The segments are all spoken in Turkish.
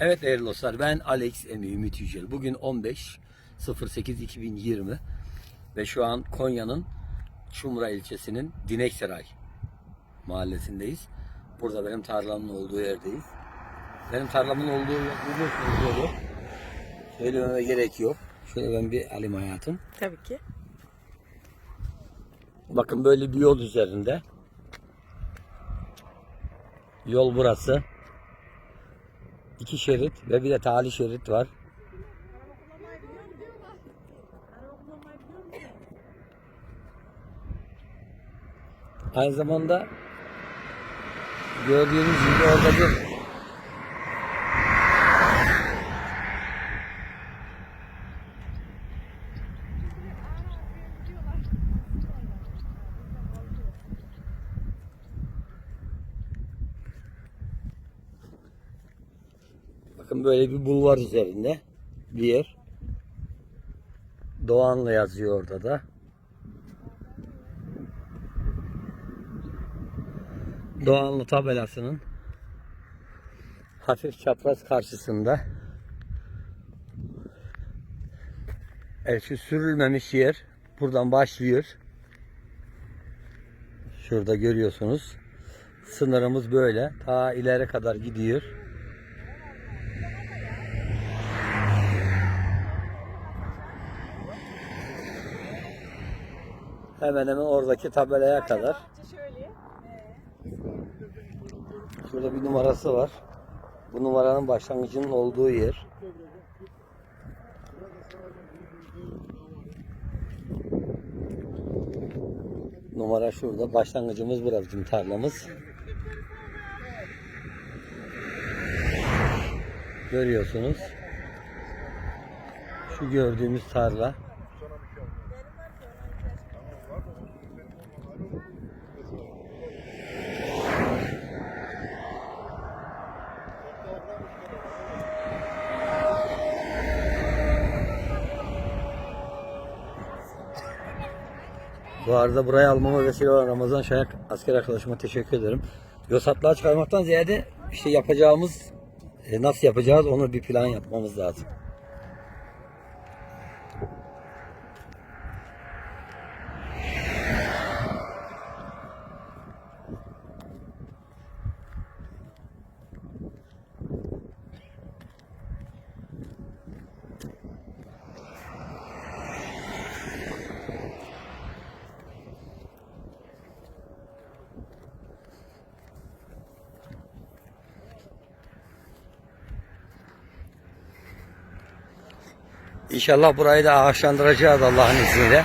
Evet değerli dostlar ben Alex Emi Ümit Yücel. Bugün 15 08 2020 ve şu an Konya'nın Çumra ilçesinin Dinekseray mahallesindeyiz. Burada benim tarlamın olduğu yerdeyiz. Benim tarlamın olduğu biliyorsunuz yolu. Söylememe gerek yok. Şöyle ben bir alayım hayatım. Tabii ki. Bakın böyle bir yol üzerinde. Yol burası. İki şerit ve bir de tali şerit var. Aynı zamanda gördüğünüz gibi orada bir Böyle bir bulvar üzerinde bir yer. Doğanlı yazıyor orada da. Doğanlı tabelasının hafif çapraz karşısında Evet şu sürülmemiş yer buradan başlıyor. Şurada görüyorsunuz. Sınırımız böyle. Ta ileri kadar gidiyor. Hemen hemen oradaki tabelaya kadar. Şurada bir numarası var. Bu numaranın başlangıcının olduğu yer. Numara şurada. Başlangıcımız burası bizim tarlamız. Görüyorsunuz. Şu gördüğümüz tarla. Bu arada burayı almama vesile olan Ramazan Şayak asker arkadaşıma teşekkür ederim. Yosatlığa çıkarmaktan ziyade işte yapacağımız e, nasıl yapacağız onu bir plan yapmamız lazım. İnşallah burayı da ağaçlandıracağız Allah'ın izniyle.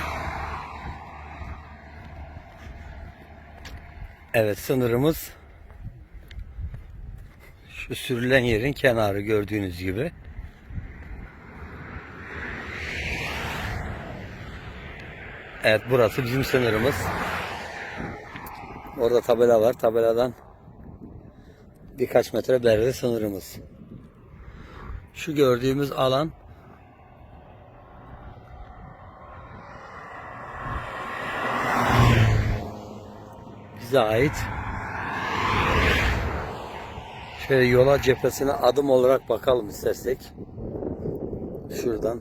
Evet sınırımız şu sürülen yerin kenarı gördüğünüz gibi. Evet burası bizim sınırımız. Orada tabela var. Tabeladan birkaç metre beride sınırımız. Şu gördüğümüz alan bize ait. Şöyle yola cephesine adım olarak bakalım istersek. Şuradan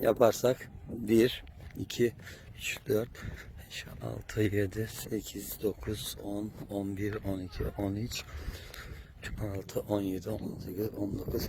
yaparsak 1, 2, 3, 4, 5, 6, 7, 8, 9, 10, 11, 12, 13, 16, 17, 18, 19,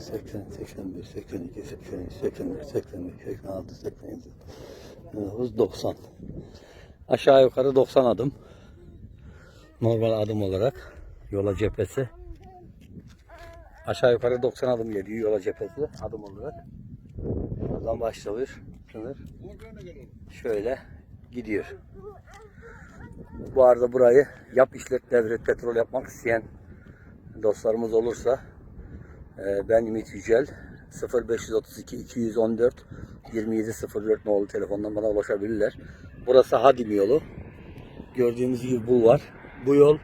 80, 81, 82, 83, 84, 85, 86, 87, 89, 90. Aşağı yukarı 90 adım. Normal adım olarak yola cephesi. Aşağı yukarı 90 adım geliyor yola cephesi adım olarak. Oradan başlıyor sınır. Şöyle gidiyor. Bu arada burayı yap işlet devret petrol yapmak isteyen dostlarımız olursa ben Ümit Yücel 0532 214 2704 nolu telefondan bana ulaşabilirler. Burası Hadim yolu. Gördüğünüz gibi bu var. Bu yol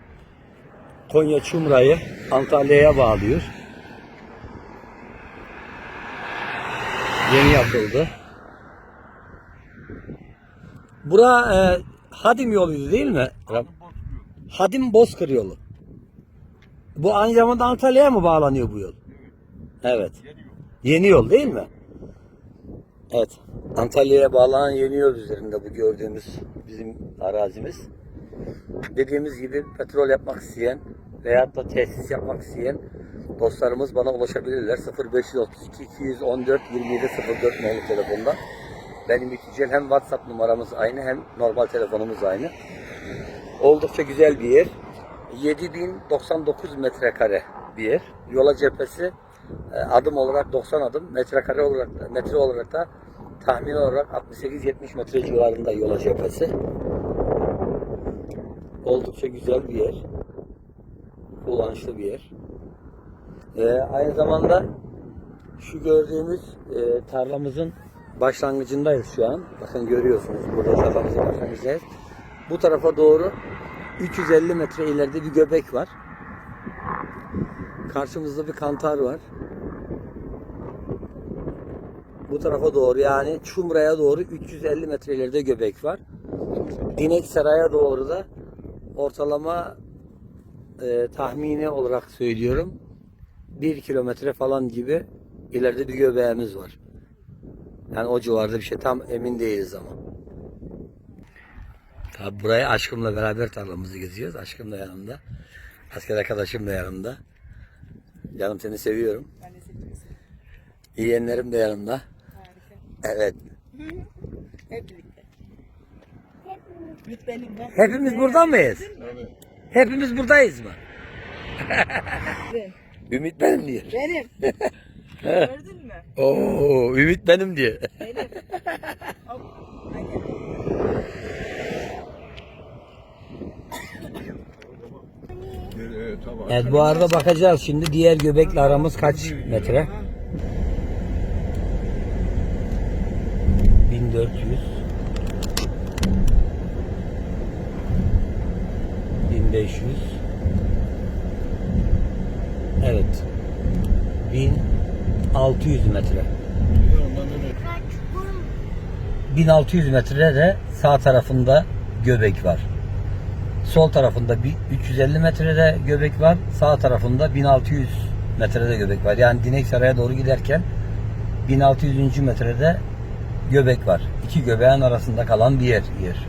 Konya Çumra'yı Antalya'ya bağlıyor. Yeni yapıldı. Bura e, Hadim yoluydu değil mi? Hadim Bozkır yolu. Bu aynı zamanda Antalya'ya mı bağlanıyor bu yol? Evet. Yeni yol değil mi? Evet. Antalya'ya bağlanan yeni yol üzerinde bu gördüğümüz bizim arazimiz. Dediğimiz gibi petrol yapmak isteyen veyahut da tesis yapmak isteyen dostlarımız bana ulaşabilirler. 0532 214 2704 nolu telefonda. Benim Yücel hem WhatsApp numaramız aynı hem normal telefonumuz aynı. Oldukça güzel bir yer. 7099 metrekare bir yer. Yola cephesi adım olarak 90 adım, metrekare olarak metre olarak da tahmin olarak 68-70 metre civarında yola cephesi. Oldukça güzel bir yer. Kullanışlı bir yer. E, aynı zamanda şu gördüğümüz e, tarlamızın başlangıcındayız şu an. Bakın görüyorsunuz burada tarlamızın başlangıcındayız. Bu tarafa doğru 350 metre ileride bir göbek var. Karşımızda bir kantar var. Bu tarafa doğru yani Çumra'ya doğru 350 metre ileride göbek var. Dinek Saray'a doğru da ortalama e, tahmini olarak söylüyorum 1 kilometre falan gibi ileride bir göbeğimiz var. Yani o civarda bir şey tam emin değiliz ama. Tabi buraya aşkımla beraber tarlamızı geziyoruz. Aşkım da yanımda. Asker arkadaşım da yanımda. Canım seni seviyorum. Ben de seni seviyorum. Yeğenlerim de yanımda. Evet. Hep birlikte. Ümit benim bak. Hepimiz burada mıyız? Hepimiz buradayız mı? Ümit benim diyor. Benim. Gördün mü? Oo, Ümit benim diyor. Benim. Evet. Evet bu arada bakacağız şimdi diğer göbekle aramız kaç metre? Evet 1600 metre 1600 metrede sağ tarafında göbek var. Sol tarafında bir 350 metrede göbek var. Sağ tarafında 1600 metrede göbek var. Yani Dineksaray'a doğru giderken 1600. metrede göbek var. İki göbeğin arasında kalan bir yer. yer.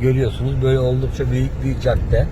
Görüyorsunuz böyle oldukça büyük bir cadde.